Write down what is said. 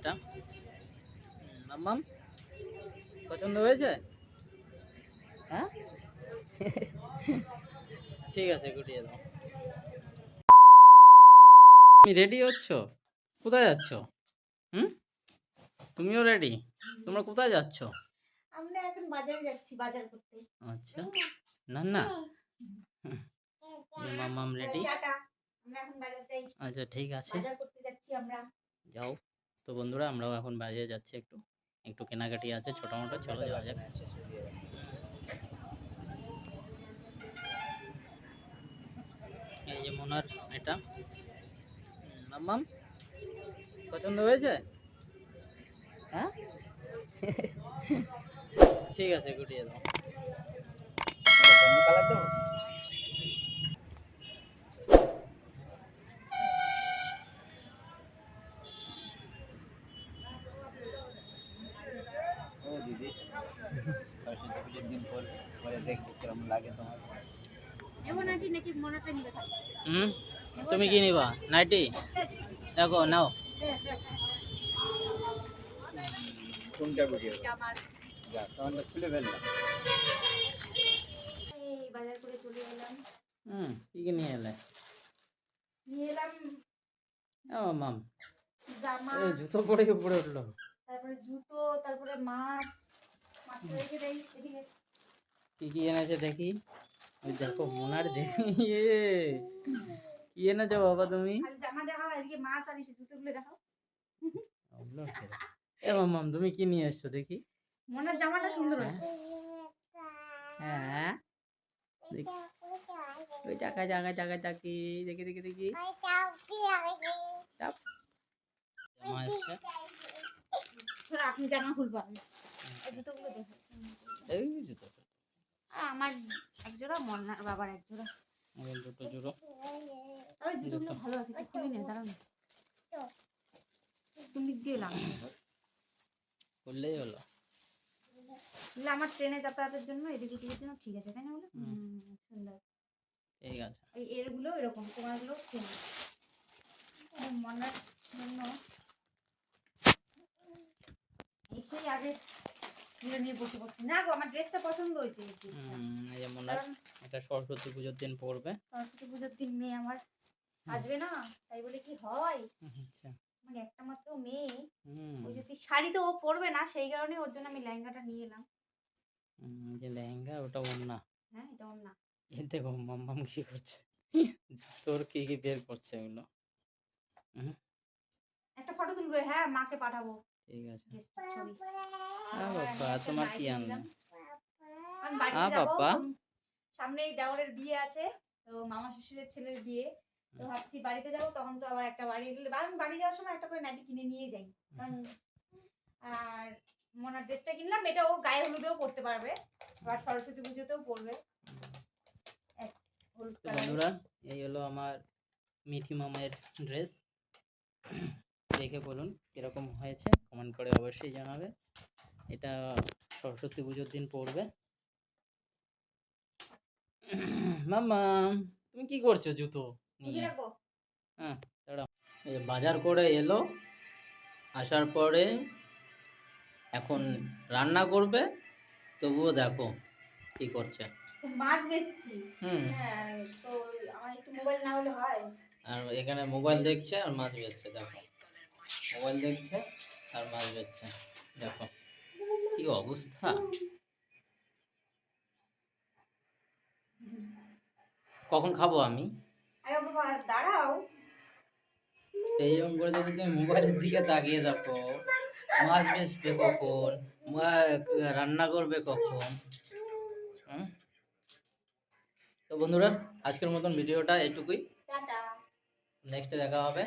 এটা। মাম্মাম পছন্দ হয়েছে? হ্যাঁ? ঠিক আছে গুটিয়ে দাও। তুমি রেডি হচ্ছ? কোথায় যাচ্ছ? হুম? তুমিও রেডি তোমরা কোথায় যাচ্ছ? আমরা এখন বাজারে যাচ্ছি বাজার করতে। আচ্ছা। না না। মাম্মাম রেডি আমরা এখন বাজার যাই। আচ্ছা ঠিক আছে। বাজার করতে যাচ্ছি আমরা। যাও। তো বন্ধুরা আমরাও এখন বাজারে যাচ্ছি একটু একটু কেনাকাটি আছে ছোটো মোটো চলো যাওয়া যাক। এই যে মোনার এটা। মাম্মাম পছন্দ হয়েছে? হ্যাঁ? ঠিক আছে গুটিয়ে দাও। সরস্বতী পুজোর দিন পর পরে দেখব কিরম লাগে তোমার এমন আছি নাকি মনেটা নিবে থাকবে হুম তুমি কি নিবা নাইটি দেখো নাও কোনটা ভিডিও জামার যা তোমারটা খুলে ফেললাম এই বাজার করে চলে এলাম হুম কি কি নিয়ে এলে নিয়ে এলাম ও মাম জামা এই জুতো পরে উপরে উঠল তারপরে জুতো তারপরে মাছ মাছ রয়েছে দেই এদিকে কি কি এনেছে দেখি? দেখো মোনার দেখি এ, কি এনেছো বাবা তুমি। এ মাম্মাম তুমি কি নিয়ে এসছো দেখি? মনের জামাটা সুন্দর হয়েছে হ্যাঁ। দেখি ওই চাকা চাকা চাকা চাকি দেখি দেখি দেখি। আপনি জামা খুলবো এই জুতো আমার এক জোড়া মন্নার বাবার এক জোড়া। আমার দুটো জুড়ো। ওই জুতোগুলো ভালো আছে তুই খুলে নে দাঁড়াও না। দিয়ে লাগবে করলেই হলো। এগুলো আমার ট্রেনে যাতায়াতের জন্য এদিক ওদিকের জন্য ঠিক আছে তাই না বলো? সুন্দর। ঠিক আছে। এই এরগুলো এরকম তোমারগুলো সেম। মনার জন্য এসেই আগে নিয়ে নিয়ে বসে পড়ছি। না গো আমার ড্রেসটা পছন্দ হয়েছে এই ড্রেসটা হুম, এই যে মোনার কারণ এটা সরস্বতী পুজোর দিন পড়বে। সরস্বতী পুজোর দিন মেয়ে আমার আসবে না তাই বলে কি হয়? আচ্ছা। মানে একটা মাত্র মেয়ে ওই যদি শাড়ি তো ও পরবে না সেই কারণে ওর জন্য আমি লেহেঙ্গাটা নিয়ে এলাম। যে লেহেঙ্গা ওটা ওড়না। হ্যাঁ এটা ওর না এই দেখো মাম্মাম কি করছে? তোর কি কি বের করছে ওগুলো একটা ফটো তুলবে হ্যাঁ মাকে পাঠাবো। ঠিক আছে। আ বাবা তোমার কি আনলো আ বাবা। দেওরের বিয়ে আছে তো মামা শ্বশুরের ছেলের বিয়ে। তো ভাবছি বাড়িতে যাব তখন তো আবার একটা বাড়ি গেলে আমি বাড়ি যাওয়ার সময় একটা করে নাইটি কিনে নিয়ে যাই। কারণ আর মনার ড্রেসটা কিনলাম এটা ও গায়ে হলুদেও পরতে পারবে। আবার সরস্বতী পুজোতেও পরবে। বন্ধুরা এই হলো আমার মিঠি মামার ড্রেস। দেখে বলুন কীরকম হয়েছে। অবশ্যই জানাবে। এটা সরস্বতী পুজোর দিন পড়বে। মাম্মা তুমি কি করছ জুতো নিয়ে? হ্যাঁ দাঁড়াও। বাজার করে এলো আসার পরে এখন রান্না করবে তবুও দেখো কি করছে। মাছ বেচছি। হুম। হ্যাঁ তো আমার একটু মোবাইল না হলে হয়। আর এখানে মোবাইল দেখছে আর মাছ বেচছে দেখো। মোবাইল দেখছে। আর মাছ বেচছে দেখো কি অবস্থা? কখন খাব আমি? দাঁড়াও। এইরকম করে যদি তুমি মোবাইলের দিকে তাকিয়ে দেখো। মাছ বেচবে কখন? রান্না করবে কখন? তো বন্ধুরা আজকের মতন ভিডিওটা এটুকুই। নেক্সটে দেখা হবে।